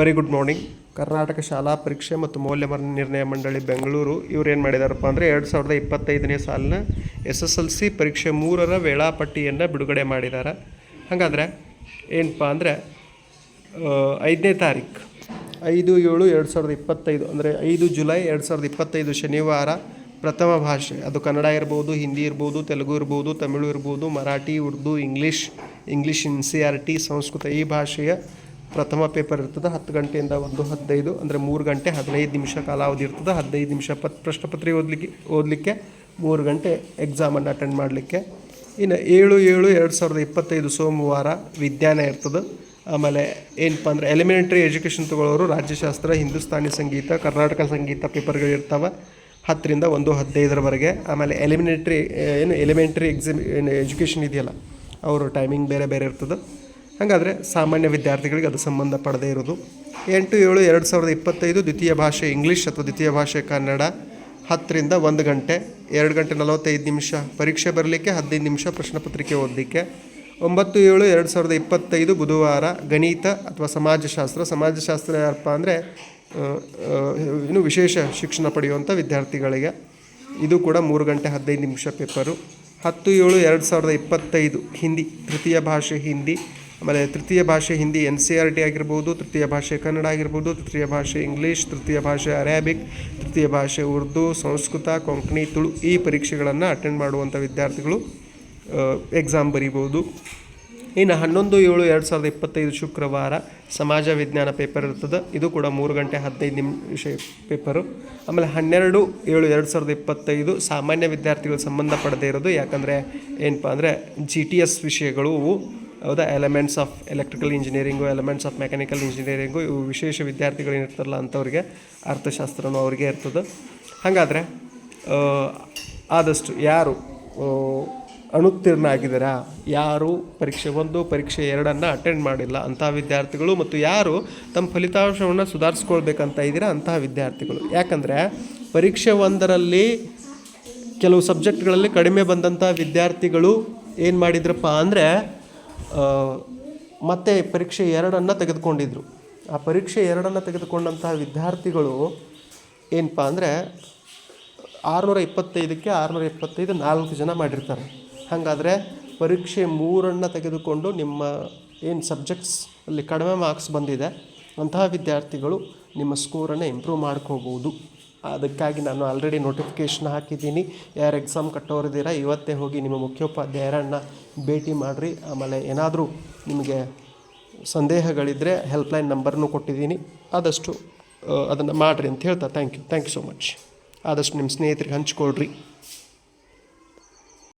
Very good morning Karnataka ಶಾಲಾ ಪರೀಕ್ಷೆ ಮತ್ತು ಮೌಲ್ಯಮಾನ ನಿರ್ಣಯ ಮಂಡಳಿ, ಬೆಂಗಳೂರು. ಇವ್ರು ಏನು ಮಾಡಿದಾರಪ್ಪ ಅಂದರೆ ಎರಡು ಸಾವಿರದ ಇಪ್ಪತ್ತೈದನೇ ಸಾಲಿನ ಎಸ್ ಎಸ್ ಎಲ್ ಸಿ ಪರೀಕ್ಷೆ ಮೂರರ ವೇಳಾಪಟ್ಟಿಯನ್ನು ಬಿಡುಗಡೆ ಮಾಡಿದ್ದಾರೆ ಹಾಗಾದರೆ ಏನಪ್ಪ ಅಂದರೆ ಐದನೇ ತಾರೀಕು ಐದು ಏಳು ಎರಡು ಸಾವಿರದ ಇಪ್ಪತ್ತೈದು ಅಂದರೆ ಐದು ಜುಲೈ ಎರಡು ಸಾವಿರದ ಇಪ್ಪತ್ತೈದು ಶನಿವಾರ ಪ್ರಥಮ ಭಾಷೆ. ಅದು ಕನ್ನಡ ಇರ್ಬೋದು, ಹಿಂದಿ ಇರ್ಬೋದು, ತೆಲುಗು ಇರ್ಬೋದು, ತಮಿಳು ಇರ್ಬೋದು, Marathi, Urdu, English English, N C R T, Sanskrit ಈ ಭಾಷೆಯ ಪ್ರಥಮ ಪೇಪರ್ ಇರ್ತದೆ, ಹತ್ತು ಗಂಟೆಯಿಂದ ಒಂದು ಹದಿನೈದು, ಅಂದರೆ ಮೂರು ಗಂಟೆ ಹದಿನೈದು ನಿಮಿಷ ಕಾಲಾವಧಿ ಇರ್ತದೆ. ಹದಿನೈದು ನಿಮಿಷ ಪತ್ ಪ್ರಶ್ನೆ ಪತ್ರಿಕೆ ಓದಲಿಕ್ಕೆ ಓದಲಿಕ್ಕೆ ಮೂರು ಗಂಟೆ ಎಕ್ಸಾಮನ್ನು ಅಟೆಂಡ್ ಮಾಡಲಿಕ್ಕೆ. ಇನ್ನು ಏಳು ಏಳು, ಎರಡು ಸಾವಿರದ ಇಪ್ಪತ್ತೈದು ಸೋಮವಾರ ವಿಜ್ಞಾನ ಇರ್ತದೆ. ಆಮೇಲೆ ಏನಪ್ಪ ಅಂದರೆ ಎಲಿಮೆಂಟ್ರಿ ಎಜುಕೇಷನ್ ತೊಗೊಳ್ಳೋರು ರಾಜ್ಯಶಾಸ್ತ್ರ, ಹಿಂದೂಸ್ತಾನಿ ಸಂಗೀತ, ಕರ್ನಾಟಕ ಸಂಗೀತ ಪೇಪರ್ಗಳು ಇರ್ತಾವೆ. ಹತ್ತರಿಂದ ಒಂದು ಹದಿನೈದರವರೆಗೆ. ಆಮೇಲೆ ಎಲಿಮಿನೇಟ್ರಿ ಏನು ಎಲಿಮೆಂಟ್ರಿ ಎಕ್ಸಿಮ್ ಎಜುಕೇಷನ್ ಇದೆಯಲ್ಲ, ಅವರು ಟೈಮಿಂಗ್ ಬೇರೆ ಬೇರೆ ಇರ್ತದೆ. ಹಾಗಾದರೆ ಸಾಮಾನ್ಯ ವಿದ್ಯಾರ್ಥಿಗಳಿಗೆ ಅದು ಸಂಬಂಧ ಪಡದೇ ಇರೋದು ಎಂಟು ಏಳು ಎರಡು ಸಾವಿರದ ಇಪ್ಪತ್ತೈದು ದ್ವಿತೀಯ ಭಾಷೆ ಇಂಗ್ಲೀಷ್ ಅಥವಾ ದ್ವಿತೀಯ ಭಾಷೆ ಕನ್ನಡ, ಹತ್ತರಿಂದ ಒಂದು ಗಂಟೆ, ಎರಡು ಗಂಟೆ ನಲವತ್ತೈದು ನಿಮಿಷ ಪರೀಕ್ಷೆ ಬರಲಿಕ್ಕೆ, ಹದಿನೈದು ನಿಮಿಷ ಪ್ರಶ್ನೆ ಪತ್ರಿಕೆ ಓದಲಿಕ್ಕೆ. ಒಂಬತ್ತು ಏಳು ಎರಡು ಸಾವಿರದ ಇಪ್ಪತ್ತೈದು ಬುಧವಾರ ಗಣಿತ ಅಥವಾ ಸಮಾಜಶಾಸ್ತ್ರ. ಸಮಾಜಶಾಸ್ತ್ರ ಯಾರಪ್ಪ ಅಂದರೆ ಇನ್ನು ವಿಶೇಷ ಶಿಕ್ಷಣ ಪಡೆಯುವಂಥ ವಿದ್ಯಾರ್ಥಿಗಳಿಗೆ. ಇದು ಕೂಡ ಮೂರು ಗಂಟೆ ಹದಿನೈದು ನಿಮಿಷ ಪೇಪರು. ಹತ್ತು ಏಳು ಎರಡು ಸಾವಿರದ ಇಪ್ಪತ್ತೈದು ಹಿಂದಿ, ತೃತೀಯ ಭಾಷೆ ಹಿಂದಿ. ಆಮೇಲೆ ತೃತೀಯ ಭಾಷೆ Hindi N C R T ಆಗಿರ್ಬೋದು, ತೃತೀಯ ಭಾಷೆ ಕನ್ನಡ ಆಗಿರ್ಬೋದು, ತೃತೀಯ ಭಾಷೆ ಇಂಗ್ಲೀಷ್, ತೃತೀಯ ಭಾಷೆ ಅರೇಬಿಕ್, ತೃತೀಯ ಭಾಷೆ ಉರ್ದು, ಸಂಸ್ಕೃತ, ಕೊಂಕಣಿ, ತುಳು ಈ ಪರೀಕ್ಷೆಗಳನ್ನು ಅಟೆಂಡ್ ಮಾಡುವಂಥ ವಿದ್ಯಾರ್ಥಿಗಳು ಎಕ್ಸಾಮ್ ಬರಿಬೋದು. ಇನ್ನು ಹನ್ನೊಂದು ಏಳು ಎರಡು ಸಾವಿರದ ಇಪ್ಪತ್ತೈದು ಶುಕ್ರವಾರ ಸಮಾಜ ವಿಜ್ಞಾನ ಪೇಪರ್ ಇರ್ತದೆ. ಇದು ಕೂಡ ಮೂರು ಗಂಟೆ ಹದಿನೈದು ನಿಮಿಷ ಪೇಪರು. ಆಮೇಲೆ ಹನ್ನೆರಡು ಏಳು ಎರಡು ಸಾವಿರದ ಇಪ್ಪತ್ತೈದು ಸಾಮಾನ್ಯ ವಿದ್ಯಾರ್ಥಿಗಳು ಸಂಬಂಧಪಡದೇ ಇರೋದು. ಯಾಕಂದರೆ ಏನಪ್ಪ ಅಂದರೆ ಜಿ ಟಿ ಎಸ್ ವಿಷಯಗಳು ಹೌದಾ? Elements of electrical engineering elements of mechanical engineering ಇವು ವಿಶೇಷ ವಿದ್ಯಾರ್ಥಿಗಳು ಏನಿರ್ತಾರಲ್ಲ ಅಂಥವ್ರಿಗೆ ಅರ್ಥಶಾಸ್ತ್ರನೂ ಅವ್ರಿಗೆ ಇರ್ತದೆ. ಹಾಗಾದರೆ ಆದಷ್ಟು ಯಾರು ಅಣುತ್ತೀರ್ಣ ಆಗಿದ್ದೀರಾ? ಯಾರು ಪರೀಕ್ಷೆ ಒಂದು, ಪರೀಕ್ಷೆ ಎರಡನ್ನು ಅಟೆಂಡ್ ಮಾಡಿಲ್ಲ ಅಂತಹ ವಿದ್ಯಾರ್ಥಿಗಳು ಮತ್ತು ಯಾರು ತಮ್ಮ ಫಲಿತಾಂಶವನ್ನು ಸುಧಾರಿಸ್ಕೊಳ್ಬೇಕಂತ ಇದ್ದೀರಾ ಅಂತಹ ವಿದ್ಯಾರ್ಥಿಗಳು? ಯಾಕಂದರೆ, ಪರೀಕ್ಷೆ ಒಂದರಲ್ಲಿ ಕೆಲವು ಸಬ್ಜೆಕ್ಟ್ಗಳಲ್ಲಿ ಕಡಿಮೆ ಬಂದಂಥ ವಿದ್ಯಾರ್ಥಿಗಳು ಏನು ಮಾಡಿದ್ರಪ್ಪ ಅಂದರೆ ಮತ್ತೆ ಪರೀಕ್ಷೆ ಎರಡನ್ನು ತೆಗೆದುಕೊಂಡಿದ್ರು. ಆ ಪರೀಕ್ಷೆ ಎರಡನ್ನು ತೆಗೆದುಕೊಂಡಂತಹ ವಿದ್ಯಾರ್ಥಿಗಳು ಏನಪ್ಪ ಅಂದರೆ ಆರುನೂರ ಇಪ್ಪತ್ತೈದಕ್ಕೆ ಆರುನೂರ ಇಪ್ಪತ್ತೈದು ನಾಲ್ಕು ಜನ ಮಾಡಿರ್ತಾರೆ. ಹಾಗಾದರೆ ಪರೀಕ್ಷೆ ಮೂರನ್ನು ತೆಗೆದುಕೊಂಡು ನಿಮ್ಮ ಏನು ಸಬ್ಜೆಕ್ಟ್ಸ್ ಅಲ್ಲಿ ಕಡಿಮೆ ಮಾರ್ಕ್ಸ್ ಬಂದಿದೆ, ಅಂತಹ ವಿದ್ಯಾರ್ಥಿಗಳು ನಿಮ್ಮ ಸ್ಕೋರನ್ನು ಇಂಪ್ರೂವ್ ಮಾಡ್ಕೋಬೋದು. ಅದಕ್ಕಾಗಿ ನಾನು ಆಲ್ರೆಡಿ ನೋಟಿಫಿಕೇಷನ್ ಹಾಕಿದ್ದೀನಿ. ಯಾರು ಎಕ್ಸಾಮ್ ಕಟ್ಟೋರಿದ್ದೀರಾ, ಇವತ್ತೇ ಹೋಗಿ ನಿಮ್ಮ ಮುಖ್ಯೋಪಾಧ್ಯಾಯರನ್ನು ಭೇಟಿ ಮಾಡಿರಿ. ಆಮೇಲೆ ಏನಾದರೂ ನಿಮಗೆ ಸಂದೇಹಗಳಿದ್ದರೆ ಹೆಲ್ಪ್ಲೈನ್ ನಂಬರ್ನೂ ಕೊಟ್ಟಿದ್ದೀನಿ. ಆದಷ್ಟು ಅದನ್ನು ಮಾಡಿರಿ ಅಂತ ಹೇಳ್ತಾ thank you thank you so much ಆದಷ್ಟು ನಿಮ್ಮ ಸ್ನೇಹಿತರಿಗೆ ಹಂಚ್ಕೊಳ್ರಿ.